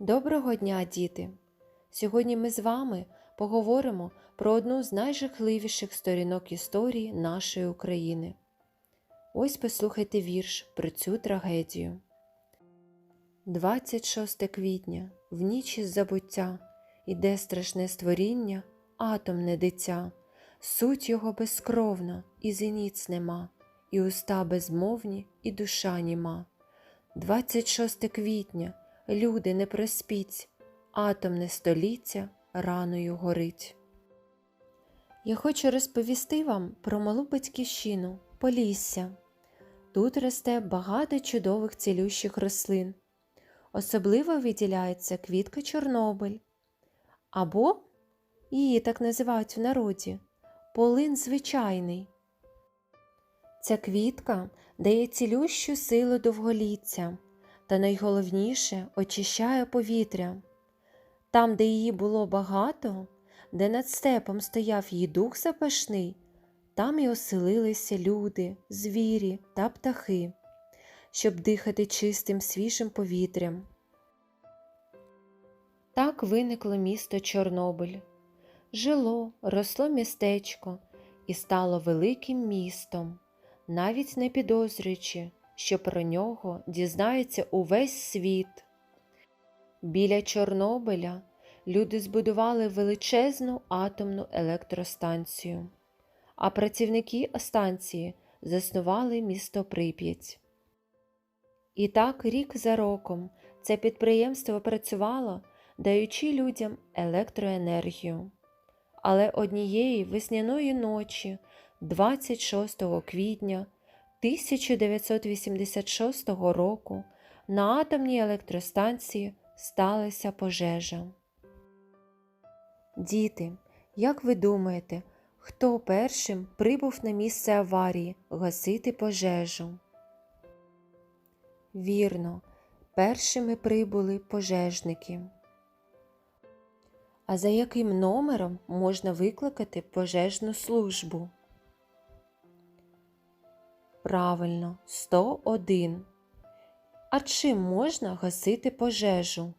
Доброго дня, діти! Сьогодні ми з вами поговоримо про одну з найжахливіших сторінок історії нашої України. Ось послухайте вірш про цю трагедію. 26 квітня, в ніч із забуття, іде страшне створіння, атомне дитя, суть його безкровна, і зеніць нема, і уста безмовні, і душа німа. 26 квітня, люди не проспіть, атомне століття раною горить. Я хочу розповісти вам про малу батьківщину Полісся. Тут росте багато чудових цілющих рослин. Особливо виділяється квітка Чорнобиль. Або її так називають в народі полин звичайний. Ця квітка дає цілющу силу довголіття та найголовніше очищає повітря. Там, де її було багато, де над степом стояв її дух запашний, там і оселилися люди, звірі та птахи, щоб дихати чистим свіжим повітрям. Так виникло місто Чорнобиль. Жило, росло містечко і стало великим містом, навіть не підозрюючи, що про нього дізнається увесь світ. Біля Чорнобиля люди збудували величезну атомну електростанцію, а працівники станції заснували місто Прип'ять. І так рік за роком це підприємство працювало, даючи людям електроенергію. Але однієї весняної ночі, 26 квітня 1986 року, на атомній електростанції сталася пожежа. Діти, як ви думаєте, хто першим прибув на місце аварії гасити пожежу? Вірно, першими прибули пожежники. А за яким номером можна викликати пожежну службу? Правильно, 101. А чим можна гасити пожежу?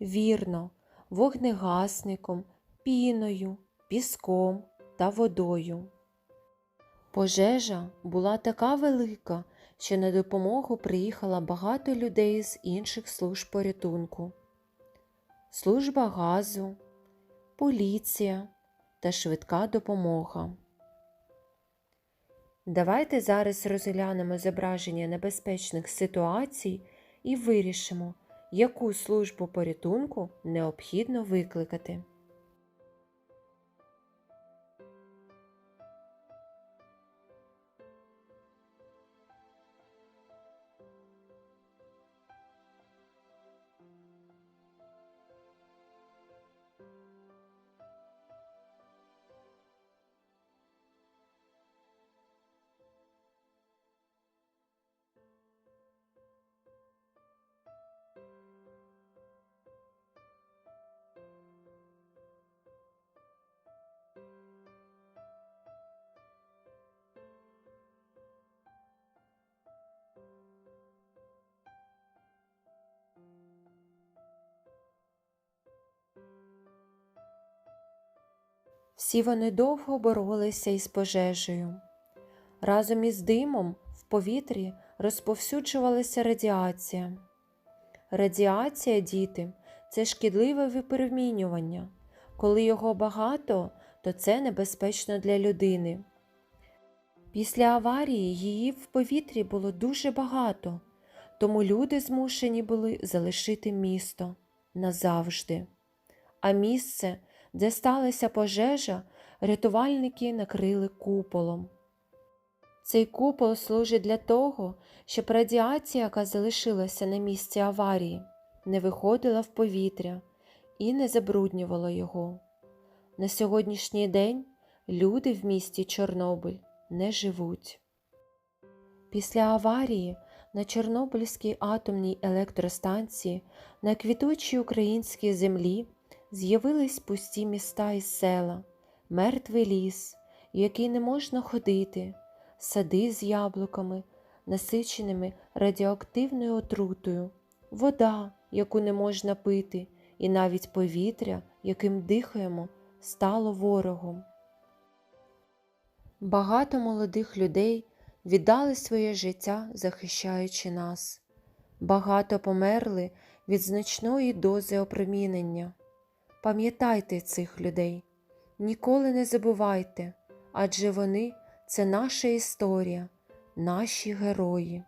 Вірно, вогнегасником, піною, піском та водою. Пожежа була така велика, що на допомогу приїхало багато людей з інших служб порятунку. Служба газу, поліція та швидка допомога. Давайте зараз розглянемо зображення небезпечних ситуацій і вирішимо, яку службу порятунку необхідно викликати. Всі вони довго боролися із пожежею. Разом із димом в повітрі розповсюджувалася радіація. Радіація, діти, це шкідливе випромінювання. Коли його багато, то це небезпечно для людини. Після аварії її в повітрі було дуже багато, тому люди змушені були залишити місто назавжди. А місце, де сталася пожежа, рятувальники накрили куполом. Цей купол служить для того, щоб радіація, яка залишилася на місці аварії, не виходила в повітря і не забруднювала його. На сьогоднішній день люди в місті Чорнобиль не живуть. Після аварії на Чорнобильській атомній електростанції на квітучій українській землі з'явились пусті міста і села, мертвий ліс, в який не можна ходити, сади з яблуками, насиченими радіоактивною отрутою, вода, яку не можна пити, і навіть повітря, яким дихаємо, стало ворогом. Багато молодих людей віддали своє життя, захищаючи нас. Багато померли від значної дози опромінення. Пам'ятайте цих людей, ніколи не забувайте, адже вони це наша історія, наші герої.